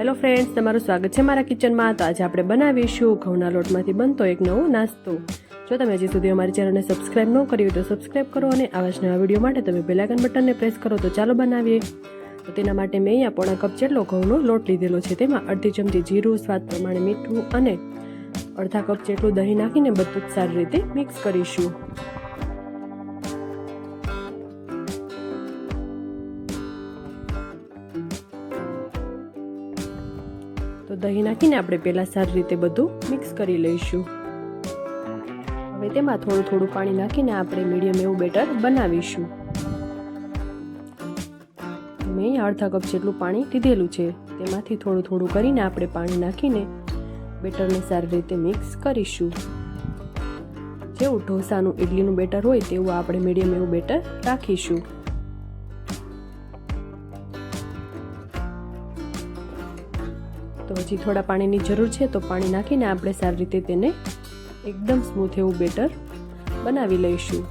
Hello friends તમારું સ્વાગત છે મારા કિચનમાં તો આજે આપણે બનાવીશું ઘઉંના લોટમાંથી બનતો એક નવો નાસ્તો. જો તમે હજી સુધી અમારી ચેનલને સબસ્ક્રાઇબ ન કરી હોય તો સબસ્ક્રાઇબ કરો અને આવા જ નવા વીડિયો માટે તમે બેલાઇકન બટનને પ્રેસ કરો તો ચાલો બનાવીએ. તો તેના માટે મેં અહીંયા પોણા કપ જેટલો ઘઉંનો લોટ લીધેલો છે. તેમાં અડધી ચમચી જીરું, સ્વાદ પ્રમાણે મીઠું અને અડધા કપ જેટલું દહીં નાખીને બધું જ સારી રીતે મિક્સ કરીશું. તો દહીં નાખીને આપણે પહેલાં સારી રીતે બધું મિક્સ કરી લઈશું. હવે તેમાં થોડું થોડું પાણી નાખીને આપણે મીડિયમ એવું બેટર બનાવીશું. મેં અડધા કપ જેટલું પાણી લીધેલું છે. તેમાંથી થોડું થોડું કરીને આપણે પાણી નાખીને બેટરને સારી રીતે મિક્સ કરીશું. જેવું ઢોસાનું ઇડલીનું બેટર હોય તેવું આપણે મીડિયમ એવું બેટર રાખીશું. તો હજી થોડા પાણીની જરૂર છે, તો પાણી નાખીને આપણે સારી રીતે તેને એકદમ સ્મૂથ એવું બેટર બનાવી લઈશું.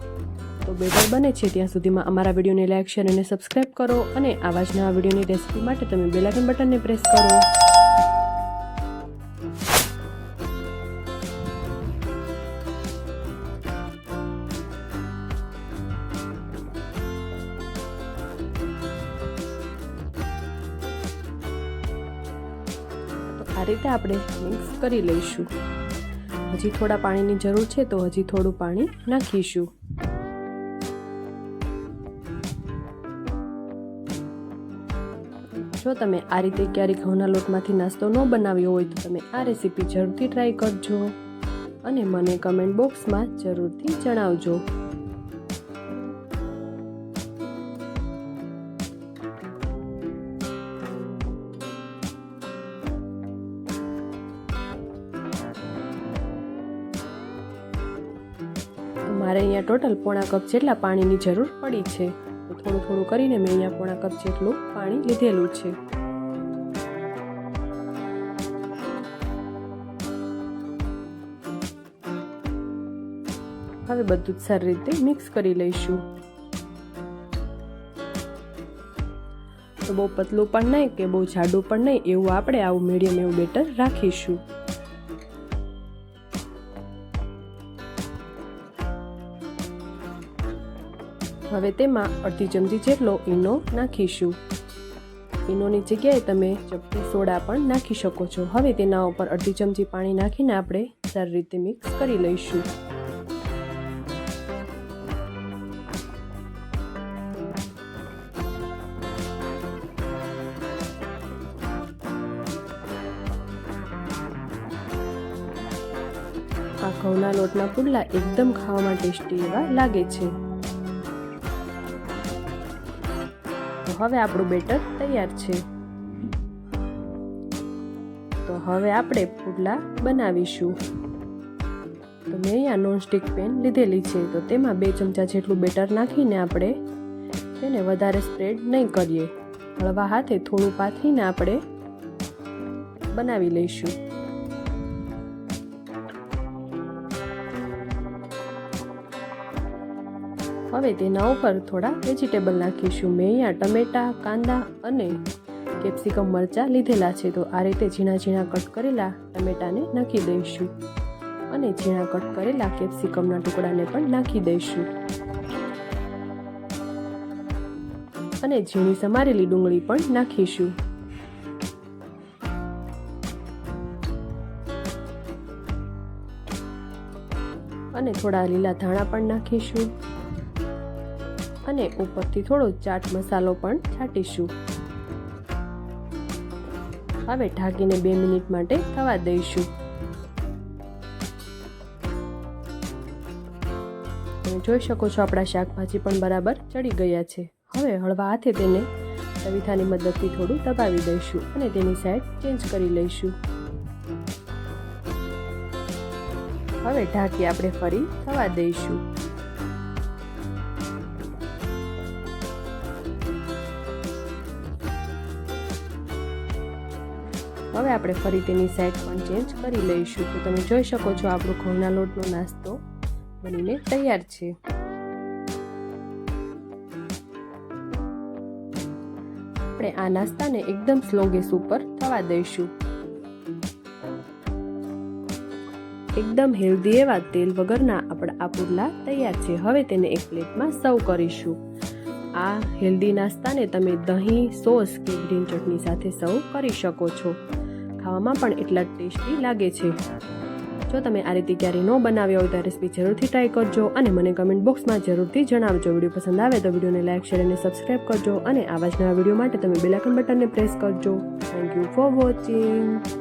તો બેટર બને છે ત્યાં સુધીમાં અમારા વિડીયોને લાઈક, શેર અને સબસ્ક્રાઈબ કરો અને આવા જ નવા વિડીયોની રેસિપી માટે તમે બેલાઇકન બટનને પ્રેસ કરો. આ રીતે આપણે મિક્સ કરી લઈશું. હજી થોડા પાણીની જરૂર છે તો હજી થોડું પાણી નાખીશું. જો તમે આ રીતે ક્યારેક ઘઉંના લોટમાંથી નાસ્તો ન બનાવ્યો હોય તો તમે આ રેસીપી જરૂરથી ટ્રાય કરજો અને મને કમેન્ટ બોક્સમાં જરૂરથી જણાવજો. મારે અહીંયા ટોટલ પોણા કપ જેટલા પાણીની જરૂર પડી છે. થોડું થોડું કરીને મેં અહીંયા પોણા કપ જેટલું પાણી લીધેલું છે. હવે બધું જ સારી રીતે મિક્સ કરી લઈશું. તો બહુ પતલું પણ નહીં કે બહુ જાડું પણ નહીં, એવું આપણે આવું મીડિયમ એવું બેટર રાખીશું. હવે તેમાં અડધી ચમચી જેટલો ઈનો નાખીશું. ઈનોની જગ્યાએ તમે ચપટી સોડા પણ નાખી શકો છો. હવે તેના ઉપર અડધી ચમચી પાણી નાખીને આપણે સારી રીતે મિક્સ કરી લઈશું. આ ઘઉંના લોટના પુડલા એકદમ ખાવામાં ટેસ્ટી એવા લાગે છે. હવે આપણું બેટર તૈયાર છે. તો હવે આપણે પુડલા બનાવીશું. તો મેં અહીંયા નોનસ્ટિક પેન લીધેલી છે. તો તેમાં બે ચમચા જેટલું બેટર નાખીને આપણે તેને વધારે સ્પ્રેડ નહીં કરીએ. હળવા હાથે થોડું પાથરીને આપણે બનાવી લઈશું. હવે તેના ઉપર થોડા વેજીટેબલ નાખીશું. મેં અહીંયા ટમેટા, કાંદા અને કેપ્સિકમ મરચાં લીધેલા છે. તો આ રીતે ઝીણા ઝીણા કટ કરેલા ટમેટાને નાખી દઈશું. અને ઝીણા કટ કરેલા કેપ્સિકમના ટુકડાને પણ નાખી દઈશું. અને ઝીણી સમારેલી ડુંગળી પણ નાખીશું. અને થોડા લીલા ધાણા પણ નાખીશું. અને ઉપરથી થોડો ચાટ મસાલો પણ છાંટીશું. હવે ઢાંકીને બે મિનિટ માટે થવા દઈશું. જોઈ શકો છો આપણા શાકભાજી પણ બરાબર ચડી ગયા છે. હવે હળવા હાથે તેને તવીથાની મદદથી થોડું દબાવી દઈશું અને તેની સાઈડ ચેન્જ કરી લઈશું. હવે ઢાંકી આપણે ફરી થવા દઈશું. હવે આપણે ફરી તેની સાઈડ પણ ચેન્જ કરી લઈશું. તો તમે જોઈ શકો છો આપણો ઘઉંના લોટનો નાસ્તો બનીને તૈયાર છે. આપણે આ નાસ્તાને એકદમ સ્લો ગેસ ઉપર થવા દઈશું. એકદમ હેલ્ધી એવા તેલ વગરના આપણા આ પુડલા તૈયાર છે. હવે તેને એક પ્લેટમાં સર્વ કરીશું. આ હેલ્ધી નાસ્તાને તમે દહીં, સોસ કે ગ્રીન ચટણી સાથે સર્વ કરી શકો છો. ખાવામાં પણ એટલા જ ટેસ્ટી લાગે છે. જો તમે આ રીતે ક્યારેય ન બનાવ્યા હોય તો રેસીપી જરૂરથી ટ્રાય કરજો અને મને કમેન્ટ બોક્સમાં જરૂરથી જણાવજો. વીડિયો પસંદ આવે તો વિડીયોને લાઇક શેર અને સબસ્ક્રાઇબ કરજો અને આવા જ નવા વીડિયો માટે તમે બેલાકન બટનને પ્રેસ કરજો. Thank you for watching